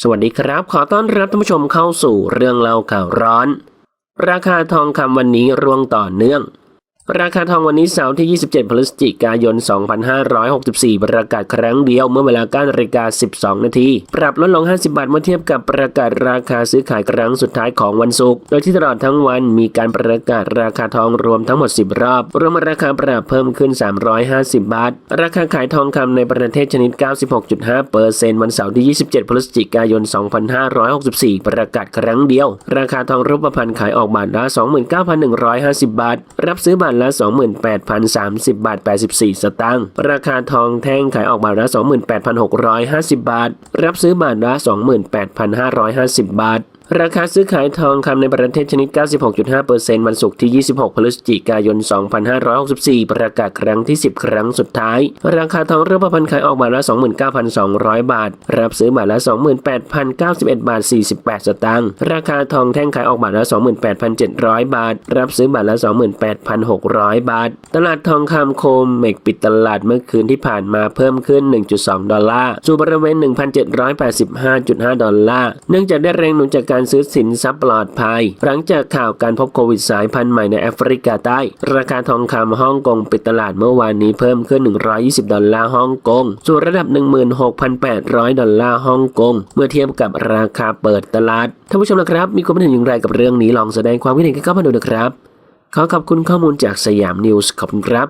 สวัสดีครับ ขอต้อนรับท่านผู้ชมเข้าสู่เรื่องเล่าข่าวร้อน ราคาทองคำวันนี้ร่วงต่อเนื่อง ราคาทองวันนี้เสาร์ที่ 27 พฤศจิกายน 2564 ประกาศครั้งเดียวเมื่อเวลา9นาฬิกา 12 นาที ปรับลดลง 50 บาทเมื่อเทียบกับประกาศราคาซื้อขายครั้งสุดท้ายของวันศุกร์ โดยที่ตลอดทั้งวันมีการประกาศราคาทองรวมทั้งหมด 10 รอบ รวมราคาปรับเพิ่มขึ้น 350 บาท ราคาขายทองคำในประเทศชนิด 96.5เปอร์เซ็นต์วันเสาร์ที่ 27 พฤศจิกายน 2564 ประกาศครั้งเดียว ราคาทองรูปพรรณขายออกบาทละ 29,150 บาท รับซื้อบาทละ 28,030 บาท 84 สตางค์ราคาทองแท่งขายออกบาทละ 28,650 บาท รับซื้อบาทละ 28,550 บาท ราคาซื้อขายทองคำในประเทศชนิด 96.5%วันศุกร์ที่ 26 พฤศจิกายน 2564 ประกาศครั้งที่ 10 ครั้งสุดท้าย ราคาทองรูปพรรณขายออกบาทละ 29,200 บาท รับซื้อบาทละ 28,091 บาท 48 สตางค์ ราคาทองแท่งขายออกบาทละ 28,700 บาท รับซื้อบาทละ 28,600 บาท ตลาดทองคำโคมเมกปิดตลาดเมื่อคืนที่ผ่านมาเพิ่มขึ้น 1.2 ดอลลาร์ สู่บริเวณ 1,785.5 ดอลลาร์ เนื่องจากได้แรงหนุนจากการซื้อสินทรัพย์ปลอดภัย หลังจากข่าวการพบโควิดสายพันธุ์ใหม่ในแอฟริกาใต้ ราคาทองคำฮ่องกงปิดตลาดเมื่อวานนี้เพิ่มขึ้น 120 ดอลลาร์ฮ่องกง สู่ระดับ 16,800 ดอลลาร์ฮ่องกง เมื่อเทียบกับราคาเปิดตลาด ท่านผู้ชมนะครับ มีความเห็นอย่างไรกับเรื่องนี้ลองแสดงความคิดเห็นกันเข้ามาดูนะครับ ขอขอบคุณข้อมูลจากสยามนิวส์ขอบคุณครับ